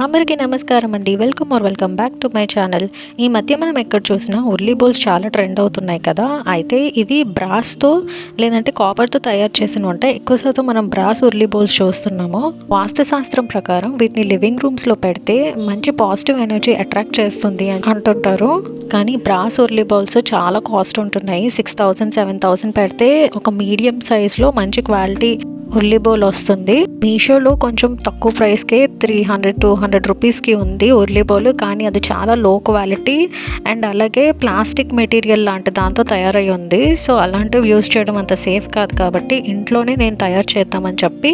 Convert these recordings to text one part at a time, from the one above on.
అందరికీ నమస్కారం అండి. Welcome or welcome back to my channel ఈ మధ్య మనం ఎక్కడ చూసినా ఉర్లీ బౌల్స్ చాలా ట్రెండ్ అవుతున్నాయి కదా. అయితే ఇవి బ్రాస్తో లేదంటే కాపర్తో తయారు చేసిన ఉంటాయి ఎక్కువ శాతం మనం బ్రాస్ ఉర్లీ బౌల్స్ చూస్తున్నాము. వాస్తు శాస్త్రం ప్రకారం వీటిని లివింగ్ రూమ్స్లో పెడితే మంచి పాజిటివ్ ఎనర్జీ అట్రాక్ట్ చేస్తుంది అని అంటుంటారు. కానీ బ్రాస్ ఉర్లీ బౌల్స్ చాలా కాస్ట్ ఉంటున్నాయి. సిక్స్ థౌసండ్ సెవెన్ థౌసండ్ పెడితే ఒక మీడియం సైజ్లో మంచి క్వాలిటీ ఉల్లి బౌల్ వస్తుంది. మీషోలో కొంచెం తక్కువ ప్రైస్కే త్రీ హండ్రెడ్ టూ హండ్రెడ్ రూపీస్కి ఉంది ఉర్లీ బౌల్ కానీ అది చాలా లో క్వాలిటీ అండ్ అలాగే ప్లాస్టిక్ మెటీరియల్ లాంటి దాంతో తయారై ఉంది. సో అలాంటివి యూస్ చేయడం అంత సేఫ్ కాదు కాబట్టి ఇంట్లోనే నేను తయారు చేద్దామని చెప్పి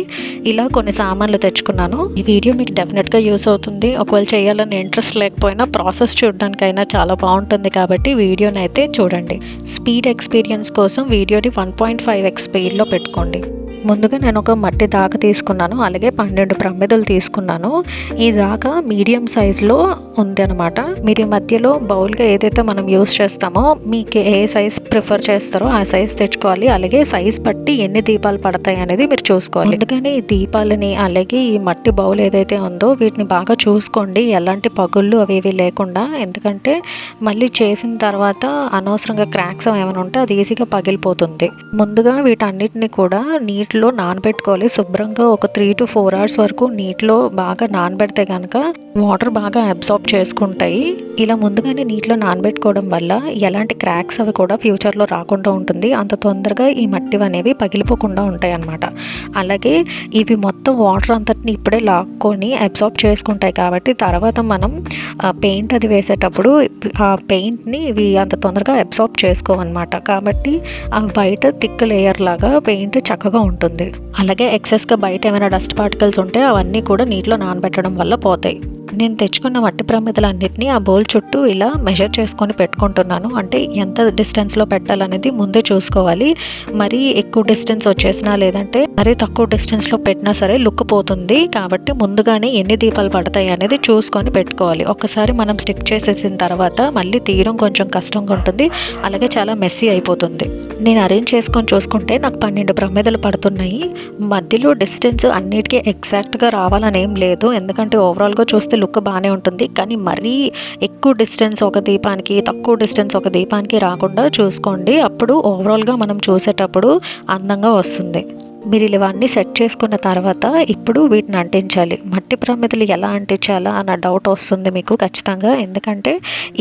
ఇలా కొన్ని సామాన్లు తెచ్చుకున్నాను. ఈ వీడియో మీకు డెఫినెట్గా యూస్ అవుతుంది. ఒకవేళ చేయాలని ఇంట్రెస్ట్ లేకపోయినా ప్రాసెస్ చూడడానికైనా చాలా బాగుంటుంది కాబట్టి వీడియోని అయితే చూడండి. స్పీడ్ ఎక్స్పీరియన్స్ కోసం వీడియోని వన్ పాయింట్ ఫైవ్ ఎక్స్ స్పీడ్లో పెట్టుకోండి. ముందుగా నేను ఒక మట్టి దాక తీసుకున్నాను అలాగే పన్నెండు ప్రమిదలు తీసుకున్నాను. ఈ దాక మీడియం సైజులో ఉంది అనమాట మీరు ఈ మధ్యలో బౌల్గా ఏదైతే మనం యూస్ చేస్తామో మీకు ఏ సైజ్ ప్రిఫర్ చేస్తారో ఆ సైజ్ తెచ్చుకోవాలి. అలాగే సైజ్ బట్టి ఎన్ని దీపాలు పడతాయి అనేది మీరు చూసుకోవాలి. ఎందుకని ఈ దీపాలని అలాగే ఈ మట్టి బౌల్ ఏదైతే ఉందో వీటిని బాగా చూసుకోండి. ఎలాంటి పగుళ్ళు అవి ఇవి లేకుండా. ఎందుకంటే మళ్ళీ చేసిన తర్వాత అనవసరంగా క్రాక్స్ ఏమైనా ఉంటే అది ఈజీగా పగిలిపోతుంది. ముందుగా వీటన్నిటిని కూడా నీట్ నీటిలో నానబెట్టుకోవాలి. శుభ్రంగా ఒక త్రీ టు ఫోర్ అవర్స్ వరకు నీటిలో బాగా నానబెడితే కనుక వాటర్ బాగా అబ్జార్బ్ చేసుకుంటాయి. ఇలా ముందుగానే నీటిలో నానబెట్టుకోవడం వల్ల ఎలాంటి క్రాక్స్ అవి కూడా ఫ్యూచర్లో రాకుండా ఉంటుంది. అంత తొందరగా ఈ మట్టి అనేవి పగిలిపోకుండా ఉంటాయి అన్నమాట అలాగే ఇవి మొత్తం వాటర్ అంతటిని ఇప్పుడే లాక్కొని అబ్జార్బ్ చేసుకుంటాయి కాబట్టి తర్వాత మనం పెయింట్ అది వేసేటప్పుడు ఆ పెయింట్ని ఇవి అంత తొందరగా అబ్జార్బ్ చేసుకోవన్నమాట. కాబట్టి ఆ బయట థిక్ లేయర్ లాగా పెయింట్ చక్కగా ఉంటుంది. అలాగే ఎక్సెస్గా బయట ఏమైనా డస్ట్ పార్టికల్స్ ఉంటే అవన్నీ కూడా నీటిలో నానబెట్టడం వల్ల పోతాయి. నేను తెచ్చుకున్న మట్టి ప్రమిదలన్నింటినీ ఆ బౌల్ చుట్టూ ఇలా మెజర్ చేసుకొని పెట్టుకుంటున్నాను. అంటే ఎంత డిస్టెన్స్లో పెట్టాలనేది ముందే చూసుకోవాలి. మరీ ఎక్కువ డిస్టెన్స్ వచ్చేసినా లేదంటే మరీ తక్కువ డిస్టెన్స్లో పెట్టినా సరే లుక్ పోతుంది. కాబట్టి ముందుగానే ఎన్ని దీపాలు పడతాయి అనేది చూసుకొని పెట్టుకోవాలి. ఒకసారి మనం స్టిక్ చేసేసిన తర్వాత మళ్ళీ తీయడం కొంచెం కష్టంగా ఉంటుంది. అలాగే చాలా మెస్సీ అయిపోతుంది. నేను అరేంజ్ చేసుకొని చూసుకుంటే నాకు పన్నెండు ప్రమిదలు పడుతున్నాయి. మధ్యలో డిస్టెన్స్ అన్నిటికీ ఎగ్జాక్ట్గా రావాలని ఏం లేదు. ఎందుకంటే ఓవరాల్గా చూస్తే లుక్ బాగానే ఉంటుంది. కానీ మరీ ఎక్కువ డిస్టెన్స్ ఒక దీపానికి తక్కువ డిస్టెన్స్ ఒక దీపానికి రాకుండా చూసుకోండి. అప్పుడు ఓవరాల్గా మనం చూసేటప్పుడు అందంగా వస్తుంది. మీరు ఇవన్నీ సెట్ చేసుకున్న తర్వాత ఇప్పుడు వీటిని అంటించాలి. మట్టి ప్రమిదలు ఎలా అంటించాలా అన్న డౌట్ వస్తుంది మీకు ఖచ్చితంగా. ఎందుకంటే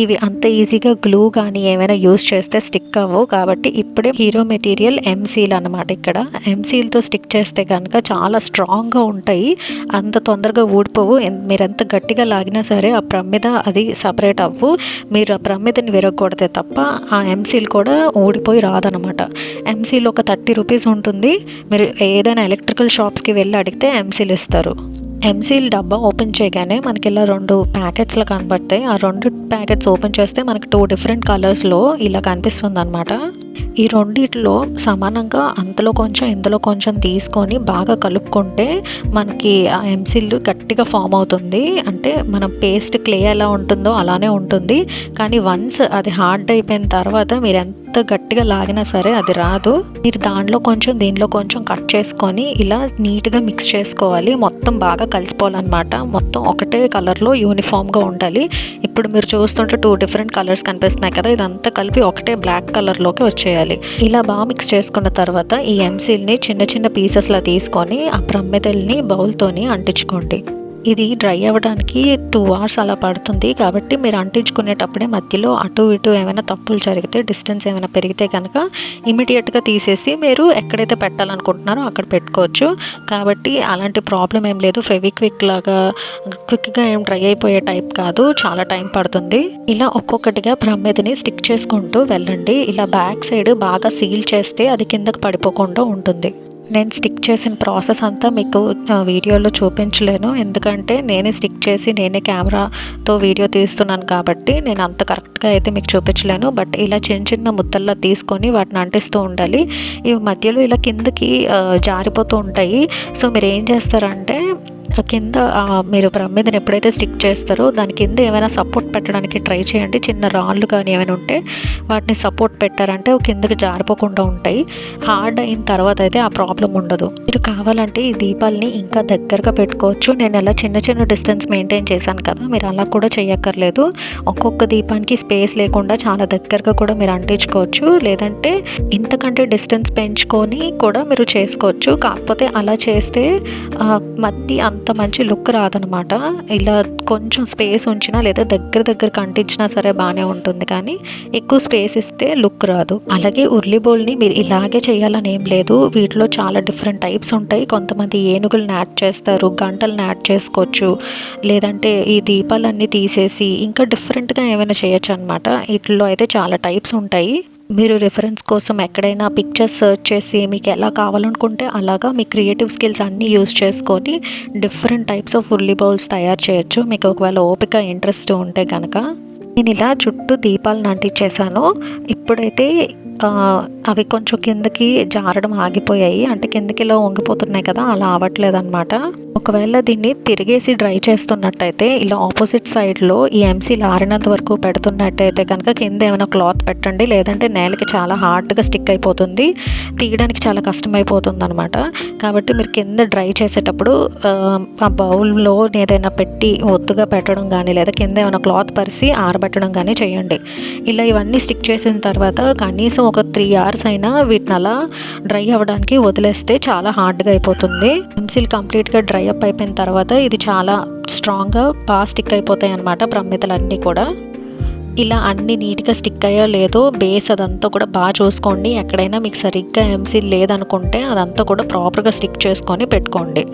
ఇవి అంత ఈజీగా గ్లూ కానీ ఏమైనా యూస్ చేస్తే స్టిక్ అవ్వవు. కాబట్టి ఇప్పుడే హీరో మెటీరియల్ ఎంసీల్ అనమాట ఇక్కడ. ఎంసీల్తో స్టిక్ చేస్తే కనుక చాలా స్ట్రాంగ్గా ఉంటాయి. అంత తొందరగా ఊడిపోవు. మీరు ఎంత గట్టిగా లాగినా సరే ఆ ప్రమిద అది సపరేట్ అవ్వు. మీరు ఆ ప్రమిదని విరగకూడదే తప్ప ఆ ఎంసీల్ కూడా ఊడిపోయి రాదనమాట ఎంసీల్ ఒక థర్టీ రూపీస్ ఉంటుంది. మీరు ఏదైనా ఎలక్ట్రికల్ షాప్స్కి వెళ్ళి అడిగితే ఎంసీలు ఇస్తారు. ఎంసీల్ డబ్బా ఓపెన్ చేయగానే మనకి ఇలా రెండు ప్యాకెట్స్లో కనబడతాయి. ఆ రెండు ప్యాకెట్స్ ఓపెన్ చేస్తే మనకి టూ డిఫరెంట్ కలర్స్లో ఇలా కనిపిస్తుంది అనమాట ఈ రెండిట్లో సమానంగా అంతలో కొంచెం ఇందులో కొంచెం తీసుకొని బాగా కలుపుకుంటే మనకి ఆ ఎంసీల్ గట్టిగా ఫామ్ అవుతుంది. అంటే మన పేస్ట్ క్లే ఎలా ఉంటుందో అలానే ఉంటుంది. కానీ వన్స్ అది హార్డ్ అయిపోయిన తర్వాత మీరు ఎంత గట్టిగా లాగినా సరే అది రాదు. మీరు దాంట్లో కొంచెం దీనిలో కొంచెం కట్ చేసుకొని ఇలా నీట్గా మిక్స్ చేసుకోవాలి. మొత్తం బాగా కలిసిపోవాలన్నమాట. మొత్తం ఒకటే కలర్లో యూనిఫామ్గా ఉండాలి. ఇప్పుడు మీరు చూస్తుంటే టూ డిఫరెంట్ కలర్స్ కనిపిస్తున్నాయి కదా ఇదంతా కలిపి ఒకటే బ్లాక్ కలర్లోకి వచ్చేయాలి. ఇలా బాగా మిక్స్ చేసుకున్న తర్వాత ఈ ఎంసీల్ని చిన్న చిన్న పీసెస్లా తీసుకొని ఆ ప్రమ్మెదల్ని బౌల్తోని అంటించుకోండి. ఇది డ్రై అవ్వడానికి టూ అవర్స్ అలా పడుతుంది. కాబట్టి మీరు అంటించుకునేటప్పుడే మధ్యలో అటు ఇటు ఏమైనా తప్పులు జరిగితే డిస్టెన్స్ ఏమైనా పెరిగితే కనుక ఇమీడియట్గా తీసేసి మీరు ఎక్కడైతే పెట్టాలనుకుంటున్నారో అక్కడ పెట్టుకోవచ్చు. కాబట్టి అలాంటి ప్రాబ్లం ఏం లేదు. ఫెవిక్విక్ లాగా క్విక్గా ఏం డ్రై అయిపోయే టైప్ కాదు. చాలా టైం పడుతుంది. ఇలా ఒక్కొక్కటిగా ప్రమిదని స్టిక్ చేసుకుంటూ వెళ్ళండి. ఇలా బ్యాక్ సైడ్ బాగా సీల్ చేస్తే అది కిందకి పడిపోకుండా ఉంటుంది. నేను స్టిక్ చేసిన ప్రాసెస్ అంతా మీకు వీడియోలో చూపించలేను. ఎందుకంటే నేనే స్టిక్ చేసి నేనే కెమెరాతో వీడియో తీస్తున్నాను కాబట్టి నేను అంత కరెక్ట్గా అయితే మీకు చూపించలేను. బట్ ఇలా చిన్న చిన్న ముద్దల్లా తీసుకొని వాటిని అంటిస్తూ ఉండాలి. ఇవి మధ్యలో ఇలా కిందకి జారిపోతూ ఉంటాయి. సో మీరు ఏం చేస్తారంటే కింద మీరు మీరు మీద ఎప్పుడైతే స్టిక్ చేస్తారో దాని కింద ఏమైనా సపోర్ట్ పెట్టడానికి ట్రై చేయండి. చిన్న రాళ్ళు కానీ ఏమైనా ఉంటే వాటిని సపోర్ట్ పెట్టారంటే అవి కిందకి జారిపోకుండా ఉంటాయి. హార్డ్ అయిన తర్వాత అయితే ఆ ప్రాబ్లం ఉండదు. మీరు కావాలంటే ఈ దీపాలని ఇంకా దగ్గరగా పెట్టుకోవచ్చు. నేను ఎలా చిన్న చిన్న డిస్టెన్స్ మెయింటైన్ చేశాను కదా మీరు అలా కూడా చేయక్కర్లేదు. ఒక్కొక్క దీపానికి స్పేస్ లేకుండా చాలా దగ్గరగా కూడా మీరు అంటించుకోవచ్చు. లేదంటే ఇంతకంటే డిస్టెన్స్ పెంచుకొని కూడా మీరు చేసుకోవచ్చు. కాకపోతే అలా చేస్తే మట్టి అంత అంత మంచి లుక్ రాదనమాట. ఇలా కొంచెం స్పేస్ ఉంచినా లేదా దగ్గర దగ్గరకు అంటించినా సరే బాగానే ఉంటుంది కానీ ఎక్కువ స్పేస్ ఇస్తే లుక్ రాదు. అలాగే ఉర్లీ బోల్ని మీరు ఇలాగే చేయాలని ఏం లేదు. వీటిలో చాలా డిఫరెంట్ టైప్స్ ఉంటాయి. కొంతమంది ఏనుగులను యాడ్ చేస్తారు గంటలను యాడ్ చేసుకోవచ్చు లేదంటే ఈ దీపాలన్నీ తీసేసి ఇంకా డిఫరెంట్గా ఏమైనా చేయొచ్చు అనమాట. వీటిలో అయితే చాలా టైప్స్ ఉంటాయి. మీరు రిఫరెన్స్ కోసం ఎక్కడైనా పిక్చర్స్ సర్చ్ చేసి మీకు ఎలా కావాలనుకుంటే అలాగా మీ క్రియేటివ్ స్కిల్స్ అన్నీ యూస్ చేసుకొని different types of urli bowls తయారు చేయొచ్చు. మీకు ఒకవేళ ఓపిక ఇంట్రెస్ట్ ఉంటే కనుక నేను ఇలా చుట్టూ దీపాలను అంటించేసాను ఇప్పుడైతే అవి కొంచెం కిందకి జారడం ఆగిపోయాయి. అంటే కిందకి ఇలా వంగిపోతున్నాయి కదా అలా అవ్వట్లేదు అనమాట ఒకవేళ దీన్ని తిరిగేసి డ్రై చేస్తున్నట్టయితే ఇలా ఆపోజిట్ సైడ్లో ఈ ఎంసీలు ఆరినంత వరకు పెడుతున్నట్టయితే కనుక కింద ఏమైనా క్లాత్ పెట్టండి. లేదంటే నేలకి చాలా హార్డ్గా స్టిక్ అయిపోతుంది. తీయడానికి చాలా కష్టమైపోతుంది అనమాట కాబట్టి మీరు కింద డ్రై చేసేటప్పుడు ఆ, ఆ బౌల్లో ఏదైనా పెట్టి ఒత్తుగా పెట్టడం కానీ లేదా కింద ఏమైనా క్లాత్ పరిసి ఆరబెట్టడం కానీ చేయండి. ఇలా ఇవన్నీ స్టిక్ చేసిన తర్వాత కనీసం ఒక త్రీ అవర్స్ అయినా వీటిని అలా డ్రై అవ్వడానికి వదిలేస్తే చాలా హార్డ్గా అయిపోతుంది. పెన్సిల్ కంప్లీట్గా డ్రై అప్ అయిపోయిన తర్వాత ఇది చాలా స్ట్రాంగ్గా బాగా స్టిక్ అయిపోతాయి అన్నమాట ప్రమిదలన్నీ కూడా. ఇలా అన్ని నీట్గా స్టిక్ అయ్యో లేదో బేస్ అదంతా కూడా బాగా చూసుకోండి. ఎక్కడైనా మీకు సరిగ్గా ఎంసీ లేదనుకుంటే అదంతా కూడా ప్రాపర్గా స్టిక్ చేసుకొని పెట్టుకోండి.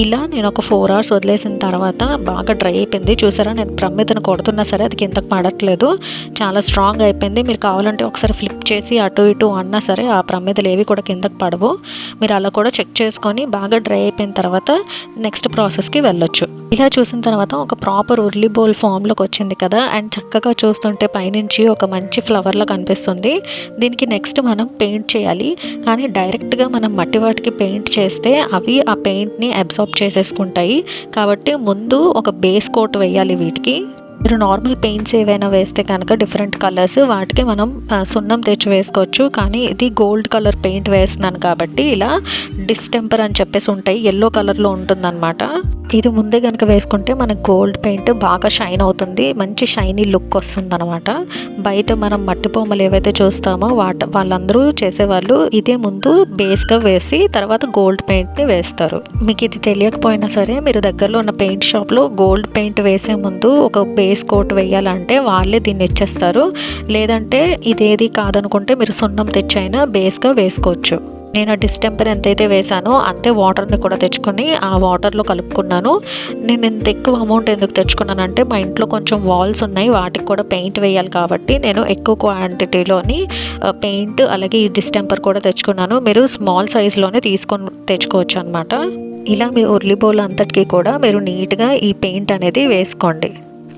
ఇలా నేను ఒక ఫోర్ అవర్స్ వదిలేసిన తర్వాత బాగా డ్రై అయిపోయింది. చూసారా? నేను ప్రమ్మితను కొడుతున్నా సరే అది కిందకి పడట్లేదు. చాలా స్ట్రాంగ్ అయిపోయింది. మీరు కావాలంటే ఒకసారి ఫ్లిప్ చేసి అటు ఇటు అన్నా సరే ఆ ప్రమిదలు ఏవి కూడా కిందకి పడవు. మీరు అలా కూడా చెక్ చేసుకొని బాగా డ్రై అయిపోయిన తర్వాత నెక్స్ట్ ప్రాసెస్కి వెళ్ళొచ్చు. ఇలా చూసిన తర్వాత ఒక ప్రాపర్ ఉర్లీ బౌల్ ఫామ్లోకి వచ్చింది కదా? అండ్ చక్కగా చూస్తూ చూస్తుంటే పైనుంచి ఒక మంచి ఫ్లవర్లా కనిపిస్తుంది. దీనికి నెక్స్ట్ మనం పెయింట్ చేయాలి. కానీ డైరెక్ట్గా మనం మట్టి వాటికి పెయింట్ చేస్తే అవి ఆ పెయింట్ని అబ్జార్బ్ చేసేసుకుంటాయి. కాబట్టి ముందు ఒక బేస్ కోట్ వేయాలి వీటికి. మీరు నార్మల్ పెయింట్స్ ఏవైనా వేస్తే కనుక డిఫరెంట్ కలర్స్ వాటికి మనం సున్నం తెచ్చి వేసుకోవచ్చు. కానీ ఇది గోల్డ్ కలర్ పెయింట్ వేస్తున్నాను కాబట్టి ఇలా డిస్టెంపర్ అని చెప్పేసి ఉంటాయి. ఎల్లో కలర్లో ఉంటుందన్నమాట. ఇది ముందే కనుక వేసుకుంటే మనకు గోల్డ్ పెయింట్ బాగా షైన్ అవుతుంది. మంచి షైనీ లుక్ వస్తుంది అనమాట బయట మనం మట్టి బొమ్మలు ఏవైతే చూస్తామో వాట వాళ్ళందరూ చేసేవాళ్ళు ఇదే ముందు బేస్గా వేసి తర్వాత గోల్డ్ పెయింట్ని వేస్తారు. మీకు ఇది తెలియకపోయినా సరే మీరు దగ్గరలో ఉన్న పెయింట్ షాప్లో గోల్డ్ పెయింట్ వేసే ముందు ఒక బేస్ కోట్ వేయాలంటే వాళ్ళే దీన్ని ఇచ్చేస్తారు. లేదంటే ఇదేది కాదనుకుంటే మీరు సున్నం తెచ్చైనా బేస్గా వేసుకోవచ్చు. నేను డిస్టెంపర్ ఎంతైతే వేసానో అంతే వాటర్ని కూడా తెచ్చుకొని ఆ వాటర్లో కలుపుకున్నాను. నేను ఇంత ఎక్కువ అమౌంట్ ఎందుకు తెచ్చుకున్నానంటే మా ఇంట్లో కొంచెం వాల్స్ ఉన్నాయి వాటికి కూడా పెయింట్ వేయాలి కాబట్టి నేను ఎక్కువ క్వాంటిటీలోని పెయింట్ అలాగే ఈ డిస్టెంపర్ కూడా తెచ్చుకున్నాను. మీరు స్మాల్ సైజులోనే తీసుకొని తెచ్చుకోవచ్చు అనమాట ఇలా మీ ఉర్లి బౌల్ అంతటికి కూడా మీరు నీట్గా ఈ పెయింట్ అనేది వేసుకోండి.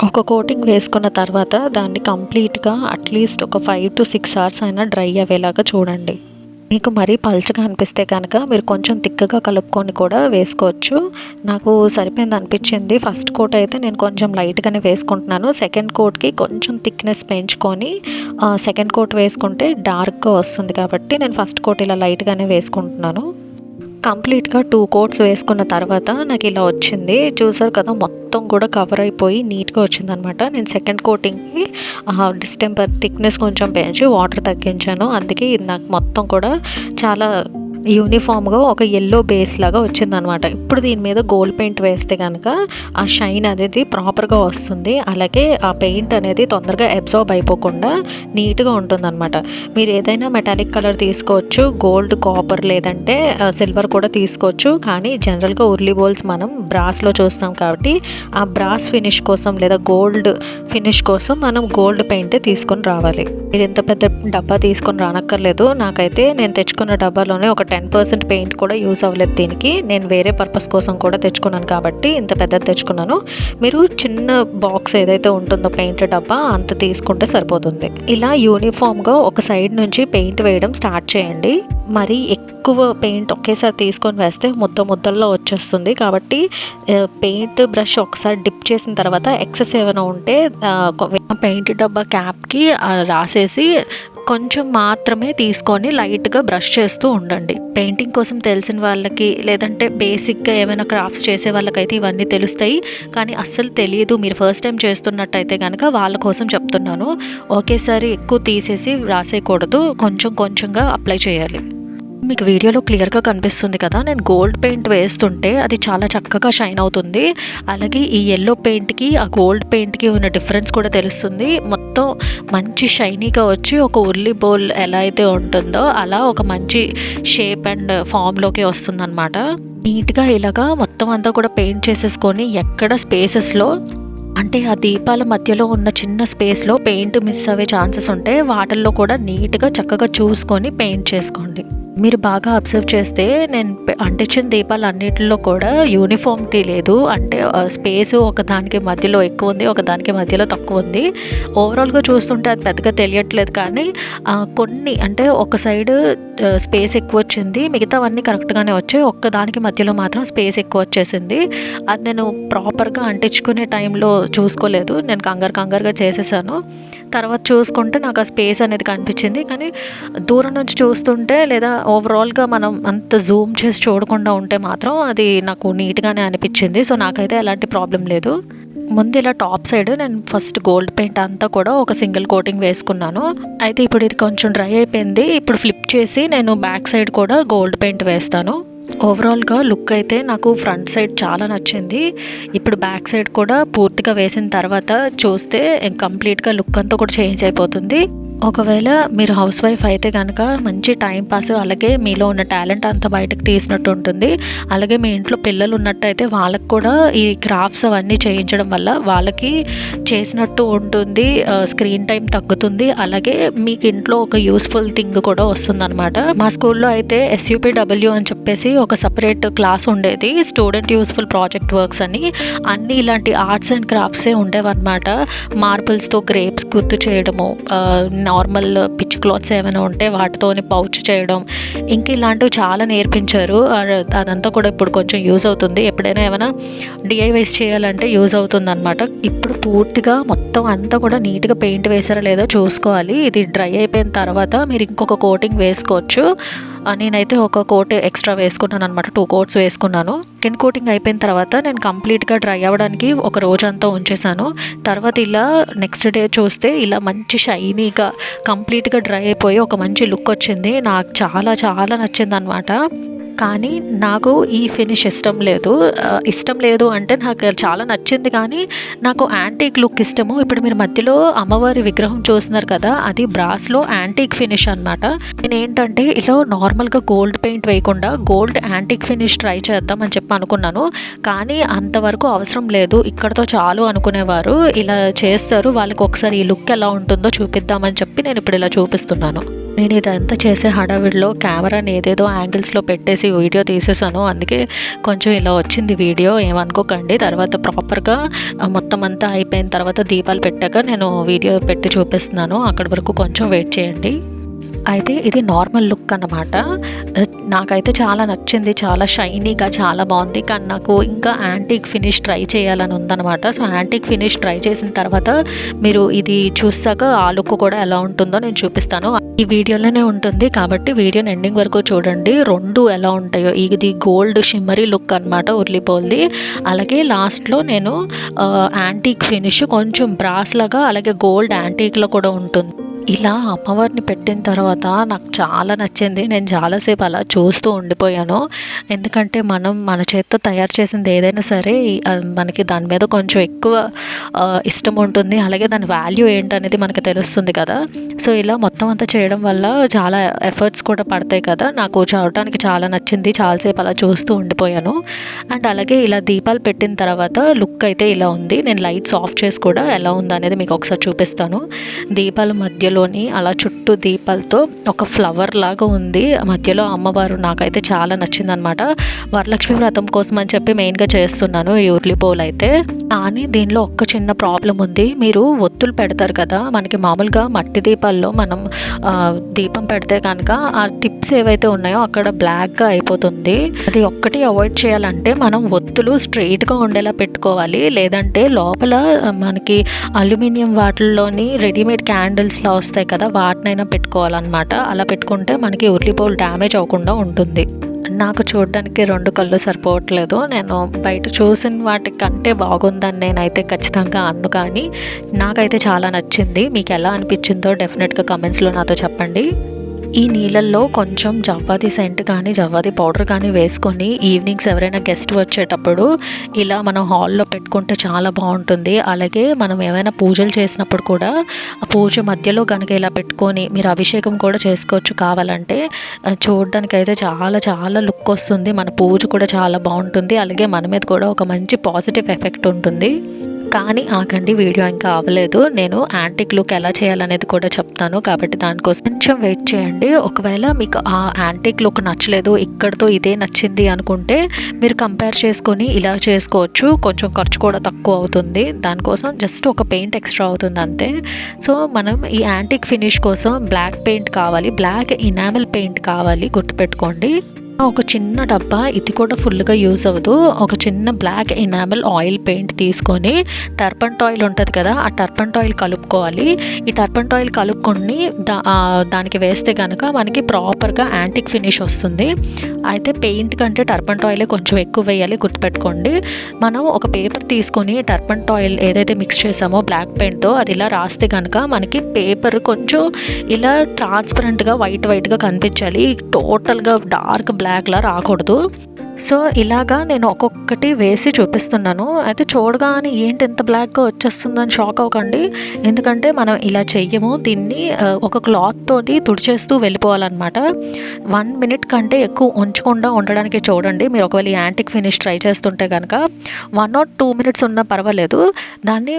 ఒక కోటింగ్ వేసుకున్న తర్వాత దాన్ని కంప్లీట్గా అట్లీస్ట్ ఒక ఫైవ్ టు సిక్స్ అవర్స్ అయినా డ్రై అయ్యేలాగా చూడండి. మీకు మరీ పల్చగా అనిపిస్తే కనుక మీరు కొంచెం తిక్కగా కలుపుకొని కూడా వేసుకోవచ్చు. నాకు సరిపోయింది అనిపించింది. ఫస్ట్ కోట్ అయితే నేను కొంచెం లైట్గానే వేసుకుంటున్నాను. సెకండ్ కోట్కి కొంచెం థిక్నెస్ పెంచుకొని సెకండ్ కోట్ వేసుకుంటే డార్క్గా వస్తుంది కాబట్టి నేను ఫస్ట్ కోట్ ఇలా లైట్గానే వేసుకుంటున్నాను. కంప్లీట్గా టూ కోట్స్ వేసుకున్న తర్వాత నాకు ఇలా వచ్చింది. చూసారు కదా మొత్తం కూడా కవర్ అయిపోయి నీట్గా వచ్చిందనమాట. నేను సెకండ్ కోటింగ్కి డిస్టెంపర్ థిక్నెస్ కొంచెం పెంచి వాటర్ తగ్గించాను. అందుకే ఇది నాకు మొత్తం కూడా చాలా యూనిఫామ్గా ఒక ఎల్లో బేస్ లాగా వచ్చిందనమాట. ఇప్పుడు దీని మీద గోల్డ్ పెయింట్ వేస్తే కనుక ఆ షైన్ అనేది ప్రాపర్గా వస్తుంది. అలాగే ఆ పెయింట్ అనేది తొందరగా అబ్జార్బ్ అయిపోకుండా నీట్గా ఉంటుందన్నమాట మీరు ఏదైనా మెటాలిక్ కలర్ తీసుకోవచ్చు గోల్డ్ కాపర్ లేదంటే సిల్వర్ కూడా తీసుకోవచ్చు. కానీ జనరల్గా ఉర్లీ బోల్స్ మనం బ్రాస్లో చూస్తాం కాబట్టి ఆ బ్రాస్ ఫినిష్ కోసం లేదా గోల్డ్ ఫినిష్ కోసం మనం గోల్డ్ పెయింటే తీసుకొని రావాలి. మీరు ఇంత పెద్ద డబ్బా తీసుకొని రానక్కర్లేదు. నాకైతే నేను తెచ్చుకున్న డబ్బాలోనే ఒక టెన్ పర్సెంట్ పెయింట్ కూడా యూస్ అవ్వలేదు దీనికి. నేను వేరే పర్పస్ కోసం కూడా తెచ్చుకున్నాను కాబట్టి ఇంత పెద్దది తెచ్చుకున్నాను. మీరు చిన్న బాక్స్ ఏదైతే ఉంటుందో పెయింట్ డబ్బా అంత తీసుకుంటే సరిపోతుంది. ఇలా యూనిఫామ్గా ఒక సైడ్ నుంచి పెయింట్ వేయడం స్టార్ట్ చేయండి. మరి ఎక్కువ పెయింట్ ఒకేసారి తీసుకొని వేస్తే ముద్ద ముద్దల్లో వచ్చేస్తుంది. కాబట్టి పెయింట్ బ్రష్ ఒకసారి డిప్ చేసిన తర్వాత ఎక్సెస్ ఏమైనా ఉంటే పెయింట్ డబ్బా క్యాప్కి రాసేసి కొంచెం మాత్రమే తీసుకొని లైట్గా బ్రష్ చేస్తూ ఉండండి. పెయింటింగ్ కోసం తెలిసిన వాళ్ళకి లేదంటే బేసిక్గా ఏమైనా క్రాఫ్ట్స్ చేసే వాళ్ళకైతే ఇవన్నీ తెలుస్తాయి. కానీ అస్సలు తెలియదు. మీరు ఫస్ట్ టైం చేస్తున్నట్టయితే కనుక వాళ్ళ కోసం చెప్తున్నాను. ఒకేసారి ఎక్కువ తీసేసి రాసేయకూడదు. కొంచెం కొంచెంగా అప్లై చేయాలి. మీకు వీడియోలో క్లియర్గా కనిపిస్తుంది కదా నేను గోల్డ్ పెయింట్ వేస్తుంటే అది చాలా చక్కగా షైన్ అవుతుంది. అలాగే ఈ ఎల్లో పెయింట్కి ఆ గోల్డ్ పెయింట్కి ఉన్న డిఫరెన్స్ కూడా తెలుస్తుంది. మొత్తం మంచి షైనీగా వచ్చి ఒక ఉల్లి బౌల్ ఎలా అయితే ఉంటుందో అలా ఒక మంచి షేప్ అండ్ ఫామ్లోకి వస్తుందన్నమాట. నీట్గా ఇలాగా మొత్తం అంతా కూడా పెయింట్ చేసేసుకొని ఎక్కడ స్పేసెస్లో అంటే ఆ దీపాల మధ్యలో ఉన్న చిన్న స్పేస్లో పెయింట్ మిస్ అయ్యే ఛాన్సెస్ ఉంటే వాటిల్లో కూడా నీట్గా చక్కగా చూసుకొని పెయింట్ చేసుకోండి. మీరు బాగా అబ్జర్వ్ చేస్తే నేను అంటించిన దీపాలు అన్నిటిలో కూడా యూనిఫామిటీ లేదు. అంటే స్పేస్ ఒక దానికి మధ్యలో ఎక్కువ ఉంది ఒక దానికి మధ్యలో తక్కువ ఉంది. ఓవరాల్గా చూస్తుంటే అది పెద్దగా తెలియట్లేదు కానీ కొన్ని అంటే ఒక సైడ్ స్పేస్ ఎక్కువ వచ్చింది. మిగతావన్నీ కరెక్ట్గానే వచ్చాయి. ఒక్క దానికి మధ్యలో మాత్రం స్పేస్ ఎక్కువ వచ్చేసింది. అది నేను ప్రాపర్గా అంటించుకునే టైంలో చూసుకోలేదు. నేను కంగారు కంగారుగా చేసేసాను. తర్వాత చూసుకుంటే నాకు ఆ స్పేస్ అనేది కనిపించింది. కానీ దూరం నుంచి చూస్తుంటే లేదా ఓవరాల్గా మనం అంత జూమ్ చేసి చూడకుండా ఉంటే మాత్రం అది నాకు నీట్గానే అనిపించింది. సో నాకైతే ఎలాంటి ప్రాబ్లం లేదు. ముందు ఇలా టాప్ సైడ్ నేను ఫస్ట్ గోల్డ్ పెయింట్ అంతా కూడా ఒక సింగిల్ కోటింగ్ వేసుకున్నాను. అయితే ఇప్పుడు ఇది కొంచెం డ్రై అయిపోయింది. ఇప్పుడు ఫ్లిప్ చేసి నేను బ్యాక్ సైడ్ కూడా గోల్డ్ పెయింట్ వేస్తాను. ఓవరాల్గా లుక్ అయితే నాకు ఫ్రంట్ సైడ్ చాలా నచ్చింది. ఇప్పుడు బ్యాక్ సైడ్ కూడా పూర్తిగా వేసిన తర్వాత చూస్తే కంప్లీట్గా లుక్ అంతా కూడా చేంజ్ అయిపోతుంది. ఒకవేళ మీరు హౌస్ వైఫ్ అయితే కనుక మంచి టైంపాస్ అలాగే మీలో ఉన్న టాలెంట్ అంతా బయటకు తీసినట్టు ఉంటుంది. అలాగే మీ ఇంట్లో పిల్లలు ఉన్నట్టయితే వాళ్ళకి కూడా ఈ క్రాఫ్ట్స్ అవన్నీ చేయించడం వల్ల వాళ్ళకి చేసినట్టు ఉంటుంది స్క్రీన్ టైం తగ్గుతుంది. అలాగే మీకు ఇంట్లో ఒక యూస్ఫుల్ థింగ్ కూడా వస్తుందన్నమాట. మా స్కూల్లో అయితే ఎస్యూపీడబ్ల్యూ అని చెప్పేసి ఒక సపరేట్ క్లాస్ ఉండేది. స్టూడెంట్ యూస్ఫుల్ ప్రాజెక్ట్ వర్క్స్ అని. అన్ని ఇలాంటి ఆర్ట్స్ అండ్ క్రాఫ్ట్సే ఉండేవన్నమాట. మార్బుల్స్తో గ్రేప్స్ గుర్తు చేయడము నార్మల్ పిచ్ క్లాత్స్ ఏమైనా ఉంటే వాటితోని పౌచ్ చేయడం ఇంకా ఇలాంటివి చాలా నేర్పించారు. అదంతా కూడా ఇప్పుడు కొంచెం యూజ్ అవుతుంది. ఎప్పుడైనా ఏమైనా డిఐవైస్ చేయాలంటే యూజ్ అవుతుంది అనమాట ఇప్పుడు పూర్తిగా మొత్తం అంతా కూడా నీట్గా పెయింట్ వేసారా లేదో చూసుకోవాలి. ఇది డ్రై అయిపోయిన తర్వాత మీరు ఇంకొక కోటింగ్ వేసుకోవచ్చు. నేనైతే ఒక కోట్ ఎక్స్ట్రా వేసుకున్నాను అనమాట టూ కోట్స్ వేసుకున్నాను. స్కిన్ కోటింగ్ అయిపోయిన తర్వాత నేను కంప్లీట్గా డ్రై అవ్వడానికి ఒక రోజు అంతా ఉంచేసాను తర్వాత ఇలా నెక్స్ట్ డే చూస్తే ఇలా మంచి షైనీగా కంప్లీట్గా డ్రై అయిపోయి ఒక మంచి లుక్ వచ్చింది. నాకు చాలా చాలా నచ్చింది అనమాట కానీ నాకు ఈ ఫినిష్ ఇష్టం లేదు. ఇష్టం లేదు అంటే నాకు చాలా నచ్చింది కానీ నాకు యాంటీక్ లుక్ ఇష్టము. ఇప్పుడు మీరు మధ్యలో అమ్మవారి విగ్రహం చూస్తున్నారు కదా అది బ్రాస్లో యాంటీక్ ఫినిష్ అనమాట నేను ఏంటంటే ఇలా నార్మల్గా గోల్డ్ పెయింట్ వేయకుండా గోల్డ్ యాంటీక్ ఫినిష్ ట్రై చేద్దాం అని చెప్పి అనుకున్నాను. కానీ అంతవరకు అవసరం లేదు. ఇక్కడతో చాలు అనుకునేవారు. ఇలా చేస్తారు. వాళ్ళకి ఒకసారి ఈ లుక్ ఎలా ఉంటుందో చూపిద్దామని చెప్పి నేను ఇప్పుడు ఇలా చూపిస్తున్నాను. నేను ఇదంతా చేసే హడావిడిలో కెమెరాని ఏదేదో యాంగిల్స్లో పెట్టేసి వీడియో తీసేసాను. అందుకే కొంచెం ఇలా వచ్చింది వీడియో. ఏమనుకోకండి. తర్వాత ప్రాపర్గా మొత్తం అంతా అయిపోయిన తర్వాత దీపాలు పెట్టాక నేను వీడియో పెట్టి చూపిస్తున్నాను. అక్కడి వరకు కొంచెం వెయిట్ చేయండి. అయితే ఇది నార్మల్ లుక్ అన్నమాట. నాకైతే చాలా నచ్చింది చాలా షైనీగా చాలా బాగుంది. కానీ నాకు ఇంకా యాంటీక్ ఫినిష్ ట్రై చేయాలని ఉందన్నమాట. సో యాంటీక్ ఫినిష్ ట్రై చేసిన తర్వాత మీరు ఇది చూసాక ఆ లుక్ కూడా ఎలా ఉంటుందో నేను చూపిస్తాను. ఈ వీడియోలోనే ఉంటుంది కాబట్టి వీడియోని ఎండింగ్ వరకు చూడండి. రెండు ఎలా ఉంటాయో ఇది గోల్డ్ షిమ్మరీ లుక్ అనమాట ఉర్లిపోల్ది. అలాగే లాస్ట్లో నేను యాంటీక్ ఫినిష్ కొంచెం బ్రాస్ లాగా అలాగే గోల్డ్ యాంటీక్లో కూడా ఉంటుంది. ఇలా అమ్మవారిని పెట్టిన తర్వాత నాకు చాలా నచ్చింది. నేను చాలాసేపు అలా చూస్తూ ఉండిపోయాను. ఎందుకంటే మనం మన చేత్తో తయారు చేసింది ఏదైనా సరే మనకి దాని మీద కొంచెం ఎక్కువ ఇష్టం ఉంటుంది. అలాగే దాని వాల్యూ ఏంటనేది మనకి తెలుస్తుంది కదా. సో ఇలా మొత్తం అంతా చేయడం వల్ల చాలా ఎఫర్ట్స్ కూడా పడతాయి కదా. నాకు చూడటానికి చాలా నచ్చింది. చాలాసేపు అలా చూస్తూ ఉండిపోయాను. అండ్ అలాగే ఇలా దీపాలు పెట్టిన తర్వాత లుక్ అయితే ఇలా ఉంది. నేను లైట్స్ ఆఫ్ చేసి కూడా ఎలా ఉంది అనేది మీకు ఒకసారి చూపిస్తాను. దీపాల మధ్యలో మధ్యలోని అలా చుట్టూ దీపాలతో ఒక ఫ్లవర్ లాగా ఉంది. మధ్యలో అమ్మవారు నాకైతే చాలా నచ్చింది అనమాట వరలక్ష్మి వ్రతం కోసం అని చెప్పి మెయిన్గా చేస్తున్నాను ఈ ఉర్లి బౌల్ అయితే. కానీ దీనిలో ఒక్క చిన్న ప్రాబ్లం ఉంది. మీరు ఒత్తులు పెడతారు కదా మనకి మామూలుగా మట్టి దీపాల్లో మనం దీపం పెడితే కనుక ఆ టిప్స్ ఏవైతే ఉన్నాయో అక్కడ బ్లాక్గా అయిపోతుంది. అది ఒక్కటి అవాయిడ్ చేయాలంటే మనం ఒత్తులు స్ట్రైట్గా ఉండేలా పెట్టుకోవాలి. లేదంటే లోపల మనకి అల్యూమినియం వాటిల్లోని రెడీమేడ్ క్యాండిల్స్లో వస్తాయి కదా వాటినైనా పెట్టుకోవాలన్నమాట. అలా పెట్టుకుంటే మనకి ఉర్లి డ్యామేజ్ అవ్వకుండా ఉంటుంది. నాకు చూడడానికి రెండు కళ్ళు సరిపోవట్లేదు. నేను బయట చూసిన వాటికంటే బాగుందని నేనైతే ఖచ్చితంగా అన్ను. కానీ నాకైతే చాలా నచ్చింది. మీకు ఎలా అనిపించిందో డెఫినెట్గా కమెంట్స్లో నాతో చెప్పండి. ఈ నీళ్ళల్లో కొంచెం జవ్వాది సెంట్ కానీ జవ్వాది పౌడర్ కానీ వేసుకొని ఈవినింగ్స్ ఎవరైనా గెస్ట్ వచ్చేటప్పుడు ఇలా మనం హాల్లో పెట్టుకుంటే చాలా బాగుంటుంది. అలాగే మనం ఏమైనా పూజలు చేసినప్పుడు కూడా ఆ పూజ మధ్యలో కనుక ఇలా పెట్టుకొని మీరు అభిషేకం కూడా చేసుకోవచ్చు కావాలంటే. చూడడానికైతే అయితే చాలా చాలా లుక్ వస్తుంది. మన పూజ కూడా చాలా బాగుంటుంది. అలాగే మన మీద కూడా ఒక మంచి పాజిటివ్ ఎఫెక్ట్ ఉంటుంది. కానీ ఆకండి వీడియో ఇంకా అవ్వలేదు. నేను యాంటిక్ లుక్ ఎలా చేయాలనేది కూడా చెప్తాను. కాబట్టి దానికోసం కొంచెం వెయిట్ చేయండి. ఒకవేళ మీకు ఆ యాంటిక్ లుక్ నచ్చలేదు ఇక్కడతో ఇదే నచ్చింది అనుకుంటే మీరు కంపేర్ చేసుకొని ఇలా చేసుకోవచ్చు. కొంచెం ఖర్చు కూడా తక్కువ అవుతుంది. దానికోసం జస్ట్ ఒక పెయింట్ ఎక్స్ట్రా అవుతుంది అంతే. సో మనం ఈ యాంటిక్ ఫినిష్ కోసం బ్లాక్ పెయింట్ కావాలి. బ్లాక్ ఇనామల్ పెయింట్ కావాలి. గుర్తుపెట్టుకోండి. ఒక చిన్న డబ్బా ఇది కూడా ఫుల్గా యూజ్ అవ్వదు. ఒక చిన్న బ్లాక్ ఎనామిల్ ఆయిల్ పెయింట్ తీసుకొని టర్పంట్ ఆయిల్ ఉంటుంది కదా ఆ టర్పంట్ ఆయిల్ కలుపుకోవాలి. ఈ టర్పంట్ ఆయిల్ కలుపుకొని దా దానికి వేస్తే కనుక మనకి ప్రాపర్గా యాంటిక్ ఫినిష్ వస్తుంది. అయితే పెయింట్ కంటే టర్పంట్ ఆయిలే కొంచెం ఎక్కువ వేయాలి గుర్తుపెట్టుకోండి. మనం ఒక పేపర్ తీసుకొని టర్పంట్ ఆయిల్ ఏదైతే మిక్స్ చేసామో బ్లాక్ పెయింట్తో అది ఇలా రాస్తే కనుక మనకి పేపర్ కొంచెం ఇలా ట్రాన్స్పరెంట్గా వైట్ వైట్గా కనిపించాలి. టోటల్గా డార్క్ బ్లాక్లా రాకూడదు. సో ఇలాగా నేను ఒక్కొక్కటి వేసి చూపిస్తున్నాను. అయితే చూడగానే ఏంటి ఎంత బ్లాక్గా వచ్చేస్తుందని షాక్ అవ్వకండి. ఎందుకంటే మనం ఇలా చెయ్యము దీన్ని ఒక క్లాత్ తోటి తుడిచేస్తూ వెళ్ళిపోవాలన్నమాట. వన్ మినిట్ కంటే ఎక్కువ ఉంచకుండా ఉండడానికి చూడండి. మీరు ఒకవేళ యాంటిక్ ఫినిష్ ట్రై చేస్తుంటే కనుక వన్ ఆర్ టూ మినిట్స్ ఉన్నా పర్వాలేదు. దాన్ని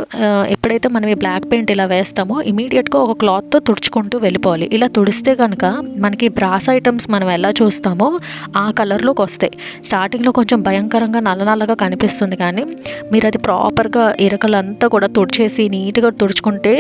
ఎప్పుడైతే మనం ఈ బ్లాక్ పెయింట్ ఇలా వేస్తామో ఇమీడియట్గా ఒక క్లాత్తో తుడుచుకుంటూ వెళ్ళిపోవాలి. ఇలా తుడిస్తే కనుక మనకి బ్రాస్ ఐటమ్స్ మనం ఎలా చూస్తామో ఆ కలర్లోకి వస్తాయి. స్టార్టింగ్లో కొంచెం భయంకరంగా నల్ల నల్లగా కనిపిస్తుంది కానీ మీరు అది ప్రాపర్గా ఇరకలంతా కూడా తుడిచేసి నీట్గా తుడుచుకుంటే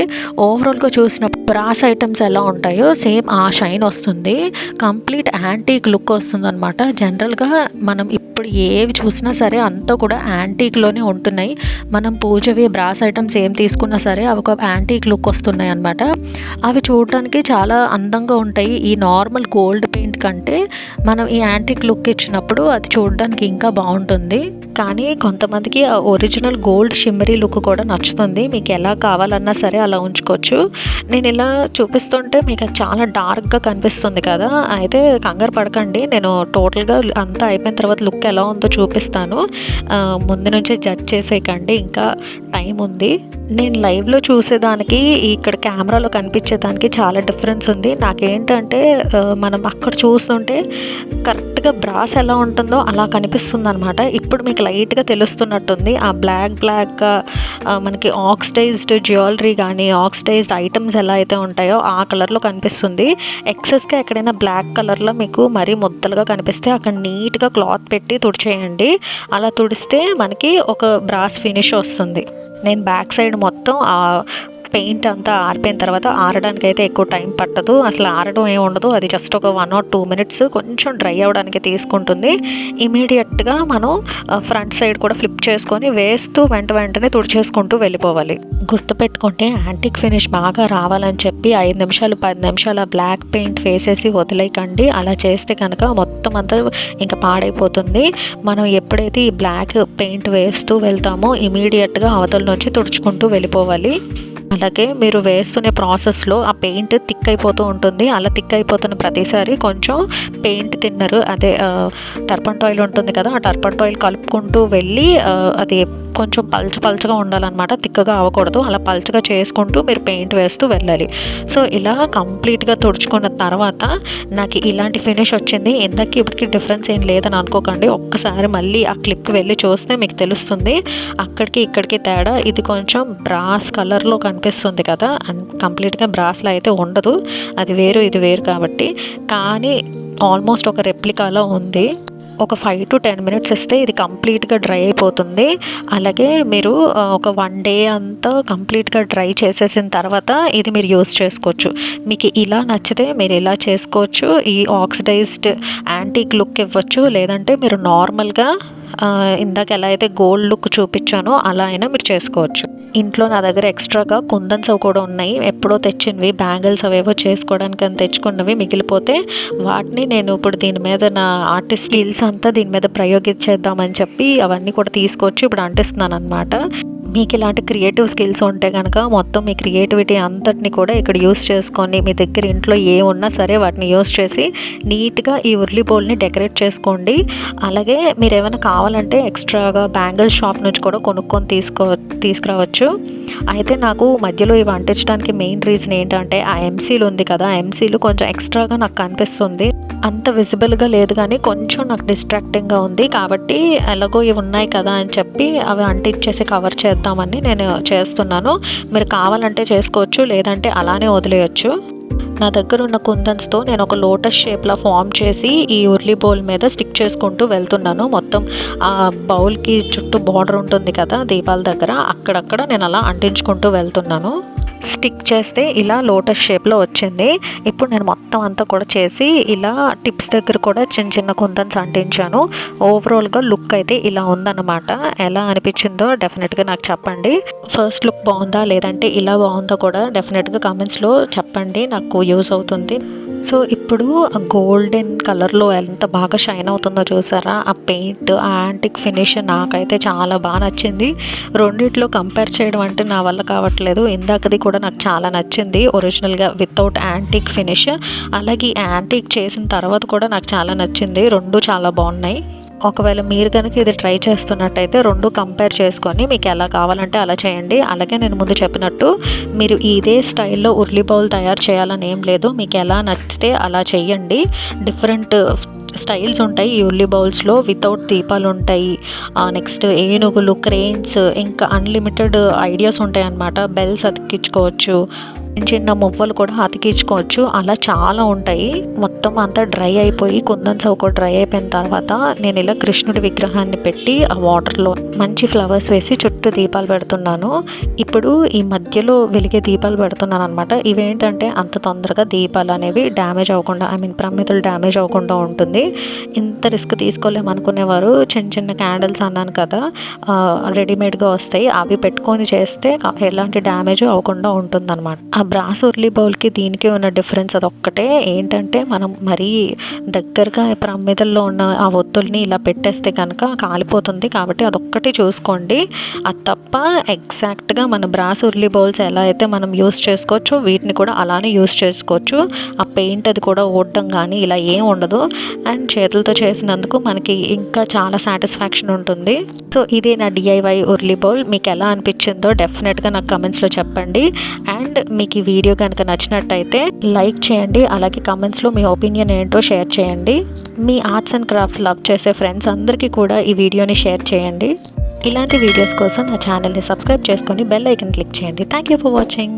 ఓవరాల్గా చూసిన బ్రాస్ ఐటమ్స్ ఎలా ఉంటాయో సేమ్ ఆ షైన్ వస్తుంది. కంప్లీట్ యాంటీక్ లుక్ వస్తుంది అనమాట జనరల్గా మనం ఇప్పుడు ఏవి చూసినా సరే అంతా కూడా యాంటీక్లోనే ఉంటున్నాయి. మనం పూజవి బ్రాస్ ఐటమ్స్ ఏం తీసుకున్నా సరే అవి ఒక యాంటీక్ లుక్ వస్తున్నాయి అనమాట అవి చూడడానికి చాలా అందంగా ఉంటాయి. ఈ నార్మల్ గోల్డ్ పెయింట్ కంటే మనం ఈ యాంటిక్ లుక్ ఇచ్చినప్పుడు అది చూడడానికి ఇంకా బాగుంటుంది. కానీ కొంతమందికి ఆ ఒరిజినల్ గోల్డ్ షిమ్మరీ లుక్ కూడా నచ్చుతుంది. మీకు ఎలా కావాలన్నా సరే అలా ఉంచుకోవచ్చు. నేను ఇలా చూపిస్తుంటే మీకు అది చాలా డార్క్గా కనిపిస్తుంది కదా. అయితే కంగారు పడకండి. నేను టోటల్గా అంతా అయిపోయిన తర్వాత లుక్ ఎలా ఉందో చూపిస్తాను. ముందు నుంచే జడ్జ్ చేసేయకండి. ఇంకా టైం ఉంది. నేను లైవ్లో చూసేదానికి ఇక్కడ కెమెరాలో కనిపించేదానికి చాలా డిఫరెన్స్ ఉంది. నాకేంటంటే మనం అక్కడ చూస్తుంటే కరెక్ట్గా బ్రాస్ ఎలా ఉంటుందో అలా కనిపిస్తుంది అనమాట ఇప్పుడు మీకు లైట్గా తెలుస్తున్నట్టుంది. ఆ బ్లాక్ బ్లాక్గా మనకి ఆక్సిడైజ్డ్ జ్యువెలరీ కానీ ఆక్సిడైజ్డ్ ఐటమ్స్ ఎలా అయితే ఉంటాయో ఆ కలర్లో కనిపిస్తుంది. ఎక్సెస్గా ఎక్కడైనా బ్లాక్ కలర్లో మీకు మరీ ముద్దలుగా కనిపిస్తే అక్కడ నీట్గా క్లాత్ పెట్టి తుడిచేయండి. అలా తుడిస్తే మనకి ఒక బ్రాస్ ఫినిష్ వస్తుంది. నేను బ్యాక్ సైడ్ మొత్తం ఆ పెయింట్ అంతా ఆరిపోయిన తర్వాత ఆరడానికి అయితే ఎక్కువ టైం పట్టదు. అసలు ఆరడం ఏమి ఉండదు. అది జస్ట్ ఒక వన్ ఆర్ టూ మినిట్స్ కొంచెం డ్రై అవ్వడానికి తీసుకుంటుంది. ఇమీడియట్గా మనం ఫ్రంట్ సైడ్ కూడా ఫ్లిప్ చేసుకొని వేస్తూ వెంట వెంటనే తుడిచేసుకుంటూ వెళ్ళిపోవాలి. గుర్తుపెట్టుకుంటే యాంటిక్ ఫినిష్ బాగా రావాలని చెప్పి ఐదు నిమిషాలు పది నిమిషాలు బ్లాక్ పెయింట్ వేసేసి వదిలేయకండి. అలా చేస్తే కనుక మొత్తం అంతా ఇంకా పాడైపోతుంది. మనం ఎప్పుడైతే ఈ బ్లాక్ పెయింట్ వేస్తూ వెళ్తామో ఇమీడియట్గా అవతల నుంచి తుడుచుకుంటూ వెళ్ళిపోవాలి. అలాగే మీరు వేస్తునే ప్రాసెస్లో ఆ పెయింట్ థిక్ అయిపోతూ ఉంటుంది. అలా థిక్ అయిపోతున్న ప్రతిసారి కొంచెం పెయింట్ తిన్నరు. అదే టర్పంట్ ఆయిల్ ఉంటుంది కదా ఆ టర్పంట్ ఆయిల్ కలుపుకుంటూ వెళ్ళి అది కొంచెం పల్చ పల్చగా ఉండాలన్నమాట. తిక్కగా అవ్వకూడదు. అలా పల్చగా చేసుకుంటూ మీరు పెయింట్ వేస్తూ వెళ్ళాలి. సో ఇలా కంప్లీట్గా తుడుచుకున్న తర్వాత నాకు ఇలాంటి ఫినిష్ వచ్చింది. ఇందాక ఇప్పటికి డిఫరెన్స్ ఏం లేదని అనుకోకండి. ఒక్కసారి మళ్ళీ ఆ క్లిప్కి వెళ్ళి చూస్తే మీకు తెలుస్తుంది. అక్కడికి ఇక్కడికి తేడా. ఇది కొంచెం బ్రాస్ కలర్లో కనిపి కనిపిస్తుంది కదా. అండ్ కంప్లీట్గా బ్రాస్లో అయితే ఉండదు. అది వేరు ఇది వేరు కాబట్టి. కానీ ఆల్మోస్ట్ ఒక రెప్లికాలో ఉంది. ఒక ఫైవ్ టు టెన్ మినిట్స్ ఇస్తే ఇది కంప్లీట్గా డ్రై అయిపోతుంది. అలాగే మీరు ఒక వన్ డే అంతా కంప్లీట్గా డ్రై చేసేసిన తర్వాత ఇది మీరు యూస్ చేసుకోవచ్చు. మీకు ఇలా నచ్చితే మీరు ఇలా చేసుకోవచ్చు. ఈ ఆక్సిడైజ్డ్ యాంటీక్ లుక్ ఇవ్వచ్చు. లేదంటే మీరు నార్మల్గా ఇందాక ఎలా అయితే గోల్డ్ లుక్ చూపించానో అలా అయినా మీరు చేసుకోవచ్చు. ఇంట్లో నా దగ్గర ఎక్స్ట్రాగా కుందన్స్ అవి కూడా ఉన్నాయి. ఎప్పుడో తెచ్చినవి బ్యాంగిల్స్ అవేవో చేసుకోవడానికి అని తెచ్చుకున్నవి మిగిలిపోతే వాటిని నేను ఇప్పుడు దీని మీద నా ఆర్టిస్ట్ స్కిల్స్ అంతా దీని మీద ప్రయోగించేద్దామని చెప్పి అవన్నీ కూడా తీసుకొచ్చి ఇప్పుడు అంటిస్తున్నాను అనమాట మీకు ఇలాంటి క్రియేటివ్ స్కిల్స్ ఉంటే కనుక మొత్తం మీ క్రియేటివిటీ అంతటిని కూడా ఇక్కడ యూస్ చేసుకొని మీ దగ్గర ఇంట్లో ఏ ఉన్నా సరే వాటిని యూస్ చేసి నీట్గా ఈ ఉర్లి బౌల్ని డెకరేట్ చేసుకోండి. అలాగే మీరు ఏమైనా కావాలంటే ఎక్స్ట్రాగా బ్యాంగిల్ షాప్ నుంచి కూడా కొనుక్కొని తీసుకో తీసుకురావచ్చు. అయితే నాకు మధ్యలో ఇవి అంటించడానికి మెయిన్ రీజన్ ఏంటంటే ఆ ఎంసీలు ఉంది కదా ఆ ఎంసీలు కొంచెం ఎక్స్ట్రాగా నాకు కనిపిస్తుంది. అంత విజిబుల్గా లేదు కానీ కొంచెం నాకు డిస్ట్రాక్టింగ్గా ఉంది. కాబట్టి ఎలాగో ఇవి ఉన్నాయి కదా అని చెప్పి అవి అంటించేసి కవర్ చేద్దామని నేను చేస్తున్నాను. మీరు కావాలంటే చేసుకోవచ్చు లేదంటే అలానే వదిలేయచ్చు. నా దగ్గర ఉన్న కుందన్స్తో నేను ఒక లోటస్ షేప్లా ఫామ్ చేసి ఈ ఉర్లీ బౌల్ మీద స్టిక్ చేసుకుంటూ వెళ్తున్నాను. మొత్తం ఆ బౌల్కి చుట్టూ బార్డర్ ఉంటుంది కదా దీపాల దగ్గర. అక్కడక్కడ నేను అలా అంటించుకుంటూ వెళ్తున్నాను. స్టిక్ చేస్తే ఇలా లోటస్ షేప్లో వచ్చింది. ఇప్పుడు నేను మొత్తం అంతా కూడా చేసి ఇలా టిప్స్ దగ్గర కూడా చిన్న చిన్న కుందన్స్ అంటించాను. ఓవరాల్గా లుక్ అయితే ఇలా ఉందన్నమాట. ఎలా అనిపించిందో డెఫినెట్గా నాకు చెప్పండి. ఫస్ట్ లుక్ బాగుందా? లేదంటే ఇలా బాగుందా కూడా డెఫినెట్గా కామెంట్స్లో చెప్పండి. నాకు యూస్ అవుతుంది. సో ఇప్పుడు ఆ గోల్డెన్ కలర్లో ఎంత బాగా షైన్ అవుతుందో చూసారా? ఆ పెయింట్ ఆ యాంటిక్ ఫినిష్ నాకైతే చాలా బాగా నచ్చింది. రెండిట్లో కంపేర్ చేయడం అంటే నా వల్ల కావట్లేదు. ఇందాకది కూడా నాకు చాలా నచ్చింది. ఒరిజినల్గా వితౌట్ యాంటిక్ ఫినిష్. అలాగే ఈ యాంటిక్ చేసిన తర్వాత కూడా నాకు చాలా నచ్చింది. రెండు చాలా బాగున్నాయి. ఒకవేళ మీరు కనుక ఇది ట్రై చేస్తున్నట్టయితే రెండు కంపేర్ చేసుకొని మీకు ఎలా కావాలంటే అలా చేయండి. అలాగే నేను ముందు చెప్పినట్టు మీరు ఇదే స్టైల్లో ఉర్లీ బౌల్ తయారు చేయాలని ఏం లేదు. మీకు ఎలా నచ్చితే అలా చేయండి. డిఫరెంట్ స్టైల్స్ ఉంటాయి ఈ ఉల్లి బౌల్స్లో. వితౌట్ దీపాలు ఉంటాయి. నెక్స్ట్ ఏనుగులు క్రెయిన్స్ ఇంకా అన్లిమిటెడ్ ఐడియాస్ ఉంటాయి అన్నమాట బెల్స్ అతికించుకోవచ్చు. చిన్న చిన్న మువ్వలు కూడా అతికించుకోవచ్చు. అలా చాలా ఉంటాయి. మొత్తం అంతా డ్రై అయిపోయి కుందన్స్ చౌక కూడా డ్రై అయిపోయిన తర్వాత నేను ఇలా కృష్ణుడి విగ్రహాన్ని పెట్టి ఆ వాటర్లో మంచి ఫ్లవర్స్ వేసి చుట్టూ దీపాలు పెడుతున్నాను. ఇప్పుడు ఈ మధ్యలో వెలిగే దీపాలు పెడుతున్నాను అనమాట ఇవేంటంటే అంత తొందరగా దీపాలు అనేవి డ్యామేజ్ అవ్వకుండా ఐ మీన్ ప్రమిదలు డ్యామేజ్ అవ్వకుండా ఉంటుంది. ఇంత రిస్క్ తీసుకోలేము అనుకునేవారు. చిన్న చిన్న క్యాండిల్స్ అన్నాను కదా రెడీమేడ్గా వస్తాయి. అవి పెట్టుకొని చేస్తే ఎలాంటి డ్యామేజ్ అవ్వకుండా ఉంటుందన్నమాట. ఆ బ్రాస్ ఉర్లీ బౌల్కి దీనికి ఉన్న డిఫరెన్స్ అదొక్కటే. ఏంటంటే మనం మరీ దగ్గరగా ప్రమిదల్లో ఉన్న ఆ ఒత్తుల్ని ఇలా పెట్టేస్తే కనుక కాలిపోతుంది కాబట్టి అదొక్కటి చూసుకోండి. అది తప్ప ఎగ్జాక్ట్గా మన బ్రాస్ ఉర్లీ బౌల్స్ ఎలా అయితే మనం యూస్ చేసుకోవచ్చు వీటిని కూడా అలానే యూస్ చేసుకోవచ్చు. ఆ పెయింట్ అది కూడా ఓడడం కానీ ఇలా ఏం ఉండదు. అండ్ చేతులతో చేసినందుకు మనకి ఇంకా చాలా సాటిస్ఫాక్షన్ ఉంటుంది. సో ఇదే నా డిఐవై ఉర్లీ బౌల్. మీకు ఎలా అనిపించిందో డెఫినెట్గా నాకు కమెంట్స్లో చెప్పండి. అండ్ మీకు మీకు ఈ వీడియో కనుక నచ్చినట్టయితే లైక్ చేయండి అలాగే కమెంట్స్లో మీ ఒపీనియన్ ఏంటో షేర్ చేయండి. మీ ఆర్ట్స్ అండ్ క్రాఫ్ట్స్ లవ్ చేసే ఫ్రెండ్స్ అందరికీ కూడా ఈ వీడియోని షేర్ చేయండి. ఇలాంటి వీడియోస్ కోసం నా ఛానల్ని సబ్స్క్రైబ్ చేసుకొని బెల్ ఐకన్ క్లిక్ చేయండి. Thank you for watching